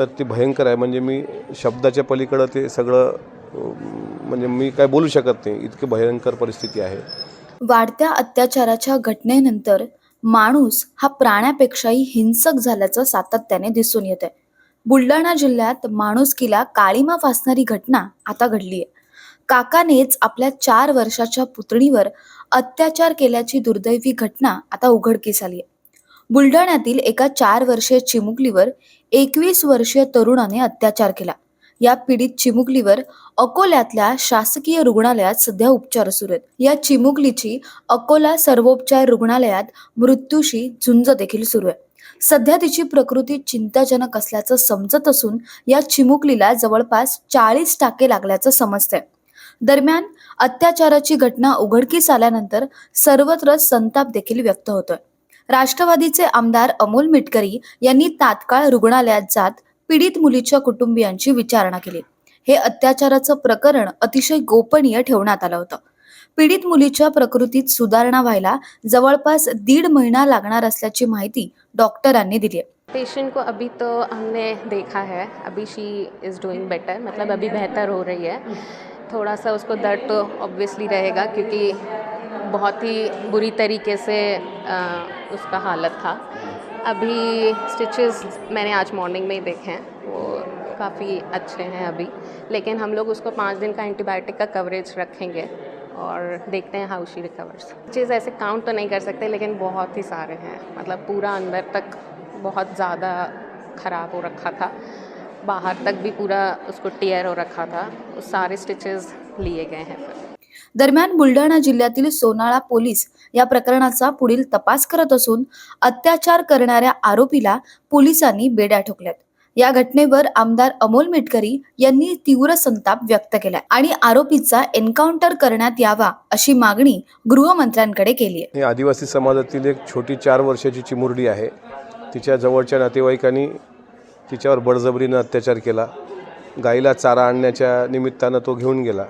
तर ती भयंकर आहे. म्हणजे मी शब्दाच्या पलीकडं ते सगळं म्हणजे मी काय बोलू शकत नाही. इतकी भयंकर परिस्थिती आहे. वाढत्या अत्याचाराच्या घटनेनंतर माणूस हा प्राण्यापेक्षाही हिंसक झाल्याचं सातत्याने दिसून येत आहे बुलढाणा जिल्ह्यात माणुसकीला काळीमा फासणारी घटना आता घडली आहे काकानेच आपल्या चार वर्षाच्या पुतणीवर अत्याचार केल्याची दुर्दैवी घटना आता उघडकीस आली आहे बुलढाण्यातील एका चार वर्षीय चिमुकलीवर एकवीस वर्षीय तरुणाने अत्याचार केला. या पीडित चिमुकलीवर अकोल्यातल्या शासकीय रुग्णालयात सध्या उपचार सुरू आहेत. या चिमुकलीची अकोला सर्वोपचार रुग्णालयात मृत्यूशी झुंज देखील सुरू आहे. सध्या तिची प्रकृती चिंताजनक असल्याचं समजत असून या चिमुकलीला जवळपास चाळीस टाके लागल्याचं समजतंय. दरम्यान अत्याचाराची घटना उघडकीस आल्यानंतर सर्वत्र संताप देखील व्यक्त होतोय. राष्ट्रवादीचे आमदार अमोल मिटकरी यांनी तात्काळ रुग्णालयात जात पीडित मुलीच्या कुटुंबियांची विचारणा केली. हे अत्याचाराचं प्रकरण अतिशय गोपनीय ठेवण्यात आलं होतं. पीडित मुलीच्या प्रकृतीत सुधारणा व्हायला जवळपास दीड महिना लागणार असल्याची माहिती डॉक्टरांनी दिली आहे. पेशेंट को अभी तो हमने देखा है. अभी शी इज़ डूइंग बेटर मतलब अभी बेहतर हो रही है. थोड़ा सा उसको दर्द तो ऑब्वियसली रहेगा क्योंकि बहुत ही बुरी तरीके से अ, उसका हालत था। अभी स्टिचेस मैंने आज मॉर्निंग में ही देखे हैं। वो काफ़ी अच्छे हैं अभी। लेकिन हम लोग उसको पाँच दिन का एंटीबायोटिक का कवरेज रखेंगे और देखते हैं हाउ शी रिकवर्स चीज़ ऐसे काउंट तो नहीं कर सकते लेकिन बहुत ही सारे हैं। मतलब पूरा अंदर तक बहुत ज़्यादा ख़राब हो रखा था। बाहर तक भी पूरा उसको टीयर हो रखा था। उस सारे स्टिचेस लिए गए हैं फिर। दरम्यान बुलढाणा जिल्ह्यातील सोनाळा पोलीस या प्रकरणाचा पुढील तपास करत असून अत्याचार करणाऱ्या आरोपीला पोलिसांनी बेड्या ठोकल्यात. या घटनेवर आमदार अमोल मिटकरी यांनी तीव्र संताप व्यक्त केला आणि आरोपीचा एन्काउंटर करण्यात यावा अशी मागणी गृहमंत्र्यांकडे केली आहे. आदिवासी समाजातील एक छोटी चार वर्षाची चिमुरडी आहे. तिच्या जवळच्या नातेवाईकांनी तिच्यावर बळजबरीनं अत्याचार केला. गाईला चारा आणण्याच्या निमित्तानं तो घेऊन गेला.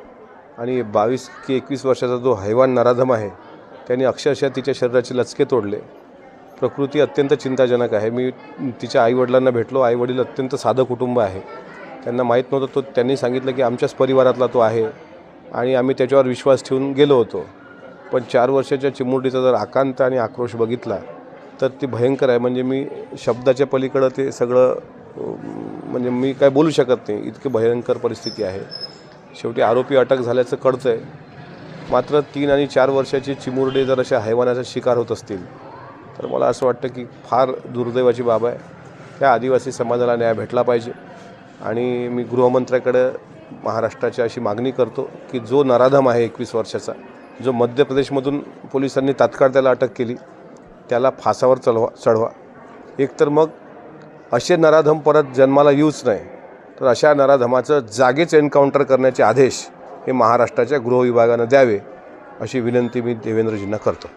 आणि बावीस की एकवीस वर्षाचा जो हैवान नराधम आहे त्याने अक्षरशः तिच्या शरीराचे लचके तोडले. प्रकृती अत्यंत चिंताजनक आहे. मी तिच्या आईवडिलांना भेटलो. आईवडील अत्यंत साधं कुटुंब आहे. त्यांना माहीत नव्हतं तो त्यांनी सांगितलं की आमच्याच परिवारातला तो आहे आणि आम्ही त्याच्यावर विश्वास ठेवून गेलो होतो. पण चार वर्षाच्या चिमुरडीचा जर आकांत आणि आक्रोश बघितला तर ती भयंकर आहे. म्हणजे मी शब्दाच्या पलीकडं ते सगळं म्हणजे मी काय बोलू शकत नाही. इतकी भयंकर परिस्थिती आहे. शेवटी आरोपी अटक झाल्याचं कळतं आहे मात्र तीन आणि चार वर्षाची चिमुरडे जर अशा हैवानाचा शिकार होत असतील तर मला असं वाटतं की फार दुर्दैवाची बाब आहे. त्या आदिवासी समाजाला न्याय भेटला पाहिजे. आणि मी गृहमंत्र्याकडं महाराष्ट्राची अशी मागणी करतो की जो नराधम आहे एकवीस वर्षाचा जो मध्य प्रदेशमधून पोलिसांनी तात्काळ त्याला अटक केली त्याला फासावर चढवा चढवा. एकतर मग असे नराधम परत जन्माला येऊच नाही तर अशा नराधमाचं जागीच एन्काउंटर करण्याचे आदेश हे महाराष्ट्राच्या गृहविभागानं द्यावे अशी विनंती मी देवेंद्रजींना करतो.